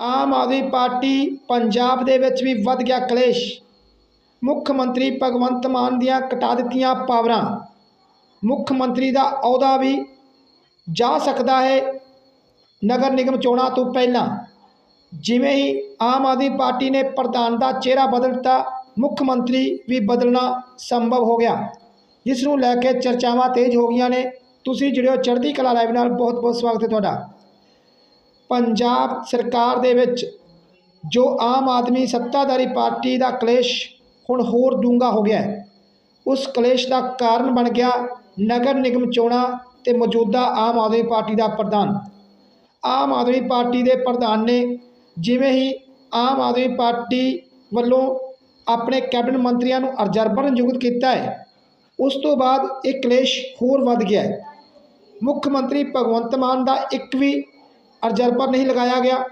Aam Aadmi party Punjab ਦੇ ਵਿੱਚ ਵੀ ਵੱਧ ਗਿਆ ਕਲੇਸ਼। ਮੁੱਖ ਮੰਤਰੀ ਭਗਵੰਤ ਮਾਨ ਦੀਆਂ ਕਟਾ ਦਿੱਤੀਆਂ ਪਾਵਰਾਂ। ਮੁੱਖ ਮੰਤਰੀ ਦਾ ਅਹੁਦਾ ਵੀ ਜਾ ਸਕਦਾ ਹੈ ਨਗਰ ਨਿਗਮ ਚੋਣਾਂ ਤੋਂ ਪਹਿਲਾਂ। ਜਿਵੇਂ ਹੀ ਆਮ ਆਦਮੀ ਪਾਰਟੀ ਨੇ ਪ੍ਰਧਾਨ ਦਾ ਚਿਹਰਾ ਬਦਲ ਦਿੱਤਾ, ਮੁੱਖ ਮੰਤਰੀ ਵੀ ਬਦਲਣਾ ਸੰਭਵ ਹੋ ਗਿਆ। ਜਿਸ ਨੂੰ ਲੈ ਕੇ ਚਰਚਾਵਾਂ ਤੇਜ਼ ਹੋ ਗਈਆਂ ਨੇ। ਤੁਸੀਂ ਜੁੜਿਓ ਚੜ੍ਹਦੀ ਕਲਾ ਲਾਈਵ ਨਾਲ। ਬਹੁਤ ਬਹੁਤ ਸਵਾਗਤ ਹੈ ਤੁਹਾਡਾ। ਪੰਜਾਬ ਸਰਕਾਰ ਦੇ ਵਿੱਚ ਜੋ ਆਮ ਆਦਮੀ ਸੱਤਾਧਾਰੀ ਪਾਰਟੀ ਦਾ ਕਲੇਸ਼ ਹੁਣ ਹੋਰ ਡੂੰਘਾ ਹੋ ਗਿਆ ਉਸ ਕਲੇਸ਼ ਦਾ ਕਾਰਨ ਬਣ ਗਿਆ ਨਗਰ ਨਿਗਮ ਚੋਣਾਂ ਤੇ ਮੌਜੂਦਾ ਆਮ ਆਦਮੀ ਪਾਰਟੀ ਦਾ ਪ੍ਰਧਾਨ। ਆਮ ਆਦਮੀ ਪਾਰਟੀ ਦੇ ਪ੍ਰਧਾਨ ਨੇ ਜਿਵੇਂ ਹੀ ਆਮ ਆਦਮੀ ਪਾਰਟੀ ਵੱਲੋਂ ਆਪਣੇ ਕੈਬਨਿਟ ਮੰਤਰੀਆਂ ਨੂੰ ਅਰਜਰਬਨ ਨਿਯੁਕਤ ਕੀਤਾ ਹੈ, ਉਸ ਤੋਂ ਬਾਅਦ ਇਹ ਕਲੇਸ਼ ਹੋਰ ਵੱਧ ਗਿਆ ਹੈ। ਮੁੱਖ ਮੰਤਰੀ ਭਗਵੰਤ ਮਾਨ ਦਾ ਇੱਕ ਵੀ ਅਰਜਰਬਰ ਨਹੀਂ ਲਗਾਇਆ ਗਿਆ।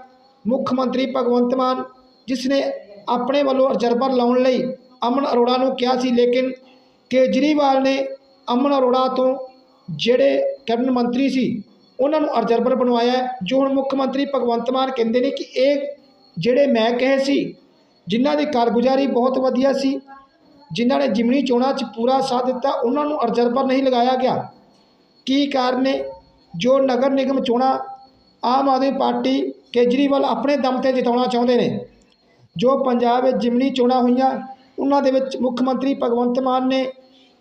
ਮੁੱਖ ਮੰਤਰੀ ਭਗਵੰਤ ਮਾਨ ਜਿਸ ਨੇ ਆਪਣੇ ਵੱਲੋਂ ਅਰਜਰਬਰ ਲਾਉਣ ਲਈ ਅਮਨ ਅਰੋੜਾ ਨੂੰ ਕਿਹਾ ਸੀ, ਲੇਕਿਨ ਕੇਜਰੀਵਾਲ ਨੇ ਅਮਨ ਅਰੋੜਾ ਤੋਂ ਜਿਹੜੇ ਕੈਬਨਿਟ ਮੰਤਰੀ ਸੀ, ਉਹਨਾਂ ਨੂੰ ਅਰਜਰਬਰ ਬਣਵਾਇਆ ਜੋ ਹੁਣ ਮੁੱਖ ਮੰਤਰੀ ਭਗਵੰਤ ਮਾਨ ਕਹਿੰਦੇ ਨੇ ਕਿ ਇਹ ਜਿਹੜੇ ਮੈਂ ਕਹੇ ਸੀ, ਜਿਨ੍ਹਾਂ ਦੀ ਕਾਰਗੁਜ਼ਾਰੀ ਬਹੁਤ ਵਧੀਆ ਸੀ, ਜਿਨ੍ਹਾਂ ਨੇ ਜਿਮਣੀ ਚੋਣਾਂ 'ਚ ਪੂਰਾ ਸਾਥ ਦਿੱਤਾ, ਉਹਨਾਂ ਨੂੰ ਅਰਜਰਬਰ ਨਹੀਂ ਲਗਾਇਆ ਗਿਆ। ਕੀ ਕਾਰਨ ਨੇ? ਜੋ ਨਗਰ ਨਿਗਮ ਚੋਣਾਂ ਆਮ ਆਦਮੀ ਪਾਰਟੀ ਕੇਜਰੀਵਾਲ ਆਪਣੇ ਦਮ ਤੇ ਜਿਤਾਉਣਾ ਚਾਹੁੰਦੇ ਨੇ। ਜੋ ਪੰਜਾਬ ਵਿੱਚ ਜਿਮਨੀ ਚੋਣਾਂ ਹੋਈਆਂ, ਉਹਨਾਂ ਦੇ ਵਿੱਚ ਮੁੱਖ ਮੰਤਰੀ ਭਗਵੰਤ ਮਾਨ ਨੇ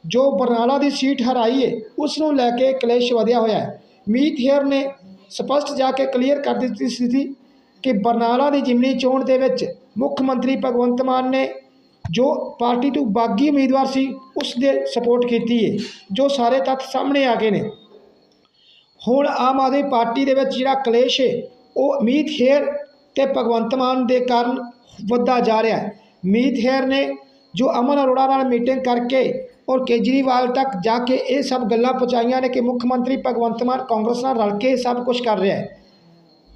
ਜੋ ਬਰਨਾਲਾ ਦੀ ਸੀਟ ਹਰਾਈ ਹੈ ਉਸ ਨੂੰ ਲੈ ਕੇ ਕਲੇਸ਼ ਵਧਿਆ ਹੋਇਆ ਹੈ। ਮੀਤ ਹੇਅਰ ਨੇ ਸਪਸ਼ਟ ਜਾ ਕੇ ਕਲੀਅਰ ਕਰ ਦਿੱਤੀ ਸੀ ਕਿ ਬਰਨਾਲਾ ਦੀ ਜਿਮਨੀ ਚੋਣ ਦੇ ਵਿੱਚ ਮੁੱਖ ਮੰਤਰੀ ਭਗਵੰਤ ਮਾਨ ਨੇ ਜੋ ਪਾਰਟੀ ਤੋਂ ਬਾਗੀ ਉਮੀਦਵਾਰ ਸੀ ਉਸ ਦੇ ਸਪੋਰਟ ਕੀਤੀ ਹੈ ਜੋ ਸਾਰੇ ਤੱਥ ਸਾਹਮਣੇ ਆ ਗਏ ਨੇ। ਹੁਣ ਆਮ ਆਦਮੀ ਪਾਰਟੀ ਦੇ ਵਿੱਚ ਜਿਹੜਾ ਕਲੇਸ਼ ਹੈ, ਉਹ ਮੀਤ ਹੇਅਰ ਤੇ ਭਗਵੰਤ ਮਾਨ ਦੇ ਕਾਰਨ ਵੱਧਦਾ ਜਾ ਰਿਹਾ ਹੈ। ਮੀਤ ਹੇਅਰ ਨੇ ਜੋ ਅਮਨ ਅਰੋੜਾ ਨਾਲ ਮੀਟਿੰਗ ਕਰਕੇ ਔਰ ਕੇਜਰੀਵਾਲ ਤੱਕ ਜਾ ਕੇ ਇਹ ਸਭ ਗੱਲਾਂ ਪਹੁੰਚਾਈਆਂ ਨੇ ਕਿ ਮੁੱਖ ਮੰਤਰੀ ਭਗਵੰਤ ਮਾਨ ਕਾਂਗਰਸ ਨਾਲ ਰਲ ਕੇ ਸਭ ਕੁਝ ਕਰ ਰਿਹਾ ਹੈ,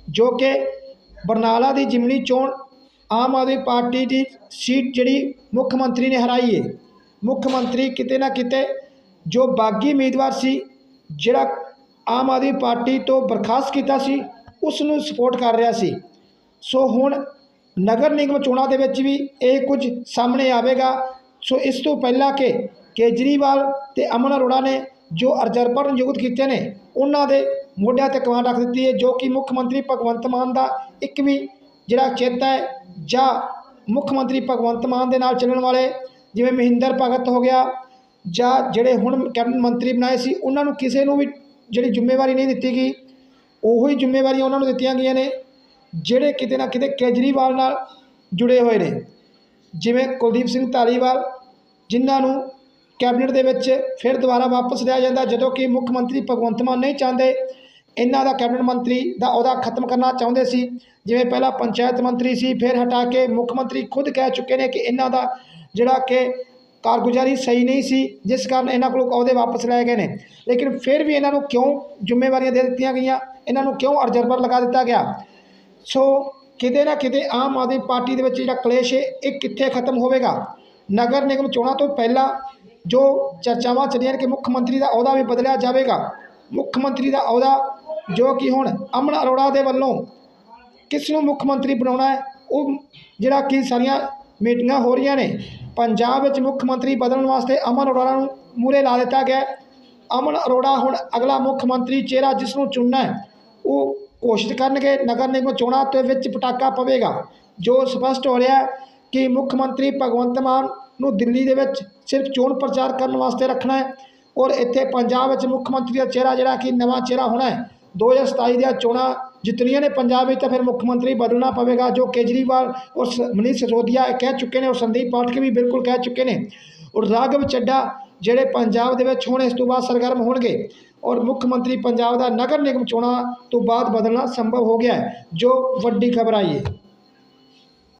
ਜੋ ਕਿ ਬਰਨਾਲਾ ਦੀ ਜਿਮਨੀ ਚੋਣ ਆਮ ਆਦਮੀ ਪਾਰਟੀ ਦੀ ਸੀਟ ਜਿਹੜੀ ਮੁੱਖ ਮੰਤਰੀ ਨੇ ਹਰਾਈ ਹੈ। ਮੁੱਖ ਮੰਤਰੀ ਕਿਤੇ ਨਾ ਕਿਤੇ ਜੋ ਬਾਗੀ ਉਮੀਦਵਾਰ ਸੀ, ਜਿਹੜਾ ਆਮ ਆਦਮੀ ਪਾਰਟੀ ਤੋਂ ਬਰਖਾਸਤ ਕੀਤਾ ਸੀ ਉਸ ਨੂੰ ਸਪੋਰਟ ਕਰ ਰਿਹਾ ਸੀ। ਸੋ ਹੁਣ ਨਗਰ ਨਿਗਮ ਚੋਣਾਂ ਦੇ ਵਿੱਚ ਵੀ ਇਹ ਕੁਝ ਸਾਹਮਣੇ ਆਵੇਗਾ। ਸੋ ਇਸ ਤੋਂ ਪਹਿਲਾਂ ਕਿ ਕੇਜਰੀਵਾਲ ਤੇ ਅਮਨ ਅਰੋੜਾ ਨੇ ਜੋ ਅਰਜਰਪਰ ਨਿਯੁਕਤ ਕੀਤੇ ਨੇ, ਉਹਨਾਂ ਦੇ ਮੋਢਿਆਂ ਤੇ ਕਮਾਨ ਰੱਖ ਦਿੱਤੀ ਹੈ, ਜੋ ਕਿ ਮੁੱਖ ਮੰਤਰੀ ਭਗਵੰਤ ਮਾਨ ਦਾ ਇੱਕ ਵੀ ਜਿਹੜਾ ਚੇਤਾ ਹੈ ਜਾਂ ਮੁੱਖ ਮੰਤਰੀ ਭਗਵੰਤ ਮਾਨ ਦੇ ਨਾਲ ਚੱਲਣ ਵਾਲੇ, ਜਿਵੇਂ ਮਹਿੰਦਰ ਭਗਤ ਹੋ ਗਿਆ ਜਾਂ ਜਿਹੜੇ ਹੁਣ ਕੈਬਨਿਟ ਮੰਤਰੀ ਬਣਾਏ ਸੀ, ਉਹਨਾਂ ਨੂੰ ਕਿਸੇ ਨੂੰ ਵੀ ਜਿਹੜੀ ਜ਼ਿੰਮੇਵਾਰੀ ਨਹੀਂ ਦਿੱਤੀ ਗਈ, ਉਹੋ ਹੀ ਜ਼ਿੰਮੇਵਾਰੀਆਂ ਉਹਨਾਂ ਨੂੰ ਦਿੱਤੀਆਂ ਗਈਆਂ ਨੇ, ਜਿਹੜੇ ਕਿਤੇ ਨਾ ਕਿਤੇ ਕੇਜਰੀਵਾਲ ਨਾਲ ਜੁੜੇ ਹੋਏ ਨੇ। ਜਿਵੇਂ ਕੁਲਦੀਪ ਸਿੰਘ ਧਾਲੀਵਾਲ, ਜਿਨ੍ਹਾਂ ਨੂੰ ਕੈਬਨਿਟ ਦੇ ਵਿੱਚ ਫਿਰ ਦੁਬਾਰਾ ਵਾਪਸ ਲਿਆ ਜਾਂਦਾ, ਜਦੋਂ ਕਿ ਮੁੱਖ ਮੰਤਰੀ ਭਗਵੰਤ ਮਾਨ ਨਹੀਂ ਚਾਹੁੰਦੇ, ਇਹਨਾਂ ਦਾ ਕੈਬਨਿਟ ਮੰਤਰੀ ਦਾ ਅਹੁਦਾ ਖਤਮ ਕਰਨਾ ਚਾਹੁੰਦੇ ਸੀ। ਜਿਵੇਂ ਪਹਿਲਾਂ ਪੰਚਾਇਤ ਮੰਤਰੀ ਸੀ, ਫਿਰ ਹਟਾ ਕੇ ਮੁੱਖ ਮੰਤਰੀ ਖੁਦ ਕਹਿ ਚੁੱਕੇ ਨੇ ਕਿ ਇਹਨਾਂ ਦਾ ਜਿਹੜਾ ਕਿ ਕਾਰਗੁਜ਼ਾਰੀ ਸਹੀ ਨਹੀਂ ਸੀ, ਜਿਸ ਕਾਰਨ ਇਹਨਾਂ ਕੋਲੋਂ ਅਹੁਦੇ ਵਾਪਸ ਲਏ ਗਏ ਨੇ। ਲੇਕਿਨ ਫਿਰ ਵੀ ਇਹਨਾਂ ਨੂੰ ਕਿਉਂ ਜ਼ਿੰਮੇਵਾਰੀਆਂ ਦੇ ਦਿੱਤੀਆਂ ਗਈਆਂ? ਇਹਨਾਂ ਨੂੰ ਕਿਉਂ ਅਰਜਰਬਰ ਲਗਾ ਦਿੱਤਾ ਗਿਆ? ਸੋ ਕਿਤੇ ਨਾ ਕਿਤੇ ਆਮ ਆਦਮੀ ਪਾਰਟੀ ਦੇ ਵਿੱਚ ਜਿਹੜਾ ਕਲੇਸ਼ ਹੈ, ਇਹ ਕਿੱਥੇ ਖਤਮ ਹੋਵੇਗਾ? ਨਗਰ ਨਿਗਮ ਚੋਣਾਂ ਤੋਂ ਪਹਿਲਾਂ ਜੋ ਚਰਚਾਵਾਂ ਚੱਲੀਆਂ ਨੇ ਕਿ ਮੁੱਖ ਮੰਤਰੀ ਦਾ ਅਹੁਦਾ ਵੀ ਬਦਲਿਆ ਜਾਵੇਗਾ। ਮੁੱਖ ਮੰਤਰੀ ਦਾ ਅਹੁਦਾ ਜੋ ਕਿ ਹੁਣ ਅਮਨ ਅਰੋੜਾ ਦੇ ਵੱਲੋਂ ਕਿਸ ਨੂੰ ਮੁੱਖ ਮੰਤਰੀ ਬਣਾਉਣਾ ਹੈ, ਉਹ ਜਿਹੜਾ ਕਿ ਸਾਰੀਆਂ ਮੀਟਿੰਗਾਂ ਹੋ ਰਹੀਆਂ ਨੇ ਪੰਜਾਬ ਵਿੱਚ ਮੁੱਖ ਮੰਤਰੀ ਬਦਲਣ ਵਾਸਤੇ ਅਮਨ ਅਰੋੜਾ ਨੂੰ ਮੂਹਰੇ ਲਾ ਦਿੱਤਾ ਗਿਆ। ਅਮਨ ਅਰੋੜਾ ਹੁਣ ਅਗਲਾ ਮੁੱਖ ਮੰਤਰੀ ਚਿਹਰਾ ਜਿਸ ਨੂੰ ਚੁਣਨਾ ਹੈ, ਉਹ ਘੋਸ਼ਿਤ ਕਰਨਗੇ। ਨਗਰ ਨਿਗਮ ਚੋਣਾਂ ਦੇ ਵਿੱਚ ਪਟਾਕਾ ਪਵੇਗਾ। ਜੋ ਸਪਸ਼ਟ ਹੋ ਰਿਹਾ ਕਿ ਮੁੱਖ ਮੰਤਰੀ ਭਗਵੰਤ ਮਾਨ ਨੂੰ ਦਿੱਲੀ ਦੇ ਵਿੱਚ ਸਿਰਫ ਚੋਣ ਪ੍ਰਚਾਰ ਕਰਨ ਵਾਸਤੇ ਰੱਖਣਾ ਹੈ ਔਰ ਇੱਥੇ ਪੰਜਾਬ ਵਿੱਚ ਮੁੱਖ ਮੰਤਰੀ ਦਾ ਚਿਹਰਾ ਜਿਹੜਾ ਕਿ ਨਵਾਂ ਚਿਹਰਾ ਹੋਣਾ ਹੈ। 2027 ਦੀਆਂ ਚੋਣਾਂ ਜਿੱਤਣੀਆਂ ਨੇ ਪੰਜਾਬ ਵਿੱਚ ਤਾਂ ਫਿਰ ਮੁੱਖ ਮੰਤਰੀ ਬਦਲਣਾ ਪਵੇਗਾ, ਜੋ ਕੇਜਰੀਵਾਲ ਔਰ ਸ- ਮਨੀਸ਼ ਸਿਸੋਦੀਆ ਇਹ ਕਹਿ ਚੁੱਕੇ ਨੇ ਔਰ ਸੰਦੀਪ ਪਾਠਕ ਵੀ ਬਿਲਕੁਲ ਕਹਿ ਚੁੱਕੇ ਨੇ। ਔਰ ਰਾਘਵ ਚੱਡਾ ਜਿਹੜੇ ਪੰਜਾਬ ਦੇ ਵਿੱਚ ਹੁਣ, ਇਸ ਤੋਂ ਬਾਅਦ ਸਰਗਰਮ ਹੋਣਗੇ ਔਰ ਮੁੱਖ ਮੰਤਰੀ ਪੰਜਾਬ ਦਾ ਨਗਰ ਨਿਗਮ ਚੋਣਾਂ ਤੋਂ ਬਾਅਦ ਬਦਲਣਾ ਸੰਭਵ ਹੋ ਗਿਆ ਹੈ, ਜੋ ਵੱਡੀ ਖਬਰ ਆਈ ਹੈ।